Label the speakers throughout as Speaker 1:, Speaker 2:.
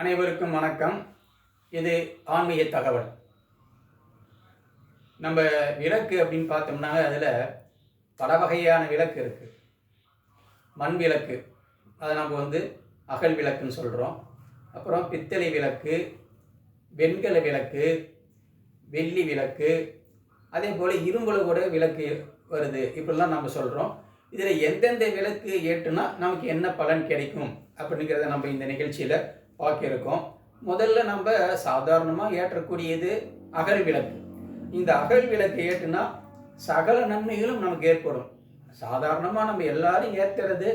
Speaker 1: அனைவருக்கும் வணக்கம். இது ஆன்மீக தகவல். நம்ம விளக்கு அப்படின்னு பார்த்தோம்னா அதில் பல வகையான விளக்கு இருக்குது மண் விளக்கு அதை நம்ம வந்து அகல் விளக்குன்னு சொல்கிறோம் அப்புறம் பித்தளை விளக்கு வெண்கல விளக்கு வெள்ளி விளக்கு அதே போல் இரும்புல கூட விளக்கு வருது. இப்படிலாம் நம்ம சொல்கிறோம் இதில் எந்தெந்த விளக்கு ஏற்றுனா நமக்கு என்ன பலன் கிடைக்கும் அப்படிங்கிறத நம்ம இந்த நிகழ்ச்சியில் பார்க்க இருக்கோம் முதல்ல நம்ம சாதாரணமாக ஏற்றக்கூடியது அகல் விளக்கு. இந்த அகல் விளக்கு ஏற்றுனா சகல நன்மைகளும் நமக்கு ஏற்படும். சாதாரணமாக நம்ம எல்லாரும் ஏற்றுறது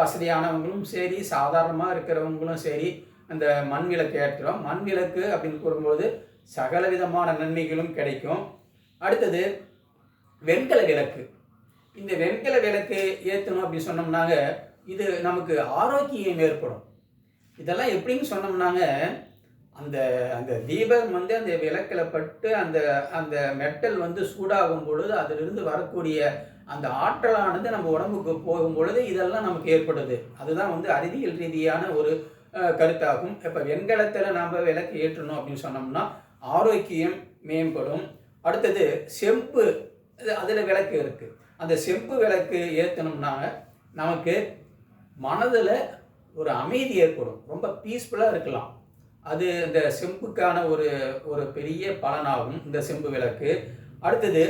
Speaker 1: வசதியானவங்களும் சரி சாதாரணமாக இருக்கிறவங்களும் சரி அந்த மண் விளக்கு ஏற்றுறோம். மண் விளக்கு அப்படின்னு கூறும்போது சகல விதமான நன்மைகளும் கிடைக்கும். அடுத்தது வெண்கல விளக்கு. இந்த வெண்கல விளக்கு ஏற்றணும் அப்படின்னு சொன்னோம்னாங்க இது நமக்கு ஆரோக்கியம் ஏற்படும். இதெல்லாம் எப்படின்னு சொன்னோம்னாங்க அந்த அந்த தீபம் வந்து அந்த விளக்கில் பட்டு அந்த அந்த மெட்டல் வந்து சூடாகும் பொழுது அதிலிருந்து வரக்கூடிய அந்த ஆற்றலானது நம்ம உடம்புக்கு போகும் பொழுது இதெல்லாம் நமக்கு ஏற்படுது. அதுதான் வந்து அறிவியல் ரீதியான ஒரு கருத்தாகும். இப்போ வெண்கலத்தில் நாம் விளக்கு ஏற்றணும் அப்படின்னு சொன்னோம்னா ஆரோக்கியம் மேம்படும். அடுத்தது செம்பு அதில் விளக்கு இருக்குது அந்த செம்பு விளக்கு ஏற்றணும்னாங்க நமக்கு மனதில் ஒரு அமைதி ஏற்படும். ரொம்ப பீஸ்ஃபுல்லாக இருக்கலாம். அது இந்த செம்புக்கான ஒரு ஒரு பெரிய பலனாகும் இந்த செம்பு விளக்கு. அடுத்தது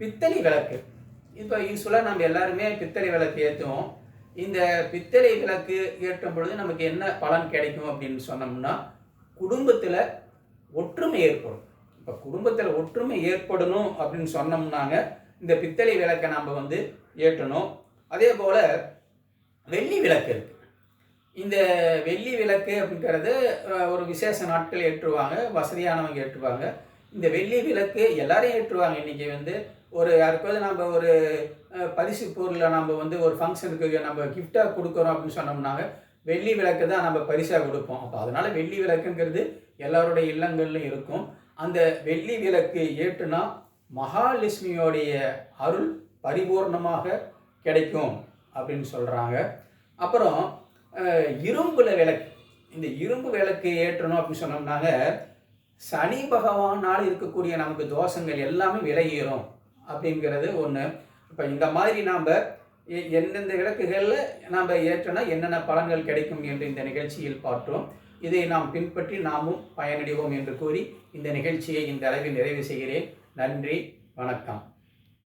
Speaker 1: பித்தளை விளக்கு. இப்போ யூஸ்ஃபுல்லாக நம்ம எல்லாருமே பித்தளை விளக்கு ஏற்றுவோம் இந்த பித்தளை விளக்கு ஏற்றும் பொழுது நமக்கு என்ன பலன் கிடைக்கும் அப்படின்னு சொன்னோம்னா குடும்பத்தில் ஒற்றுமை ஏற்படும். இப்போ குடும்பத்தில் ஒற்றுமை ஏற்படணும் அப்படின்னு சொன்னோம்னாங்க இந்த பித்தளை விளக்கை நம்ம வந்து ஏற்றணும். அதே போல் வெள்ளி விளக்கு இருக்குது இந்த வெள்ளி விளக்கு அப்படிங்கிறது ஒரு விசேஷ நாட்கள் ஏற்றுவாங்க வசதியானவங்க ஏற்றுவாங்க. இந்த வெள்ளி விளக்கு எல்லாரையும் ஏற்றுவாங்க. இன்றைக்கி வந்து ஒரு யாருக்காவது நம்ம ஒரு பரிசு பொருளை நம்ம வந்து ஒரு ஃபங்க்ஷனுக்கு நம்ம கிஃப்டாக கொடுக்குறோம் அப்படின்னு சொன்னோம்னாங்க வெள்ளி விளக்கு தான் நம்ம பரிசாக கொடுப்போம். அப்போ அதனால் வெள்ளி விளக்குங்கிறது எல்லாருடைய இல்லங்கள்லையும் இருக்கும். அந்த வெள்ளி விளக்கு ஏற்றுனா மகாலட்சுமியோடைய அருள் பரிபூர்ணமாக கிடைக்கும் அப்படின்னு சொல்கிறாங்க அப்புறம் இரும்புல விளக்கு. இந்த இரும்பு விளக்கு ஏற்றணும் அப்படின்னு சொன்னோம்னாங்க சனி பகவானால் இருக்கக்கூடிய நமக்கு தோஷங்கள் எல்லாமே விலகிடும் அப்படிங்கிறது ஒன்று இப்போ இந்த மாதிரி நாம் எந்தெந்த விளக்குகளில் நாம் ஏற்றினா என்னென்ன பலன்கள் கிடைக்கும் என்று இந்த நிகழ்ச்சியில் பார்த்தோம் இதை நாம் பின்பற்றி நாமும் பயனடைவோம் என்று கூறி இந்த நிகழ்ச்சியை இந்த அளவில் நிறைவு செய்கிறேன். நன்றி வணக்கம்.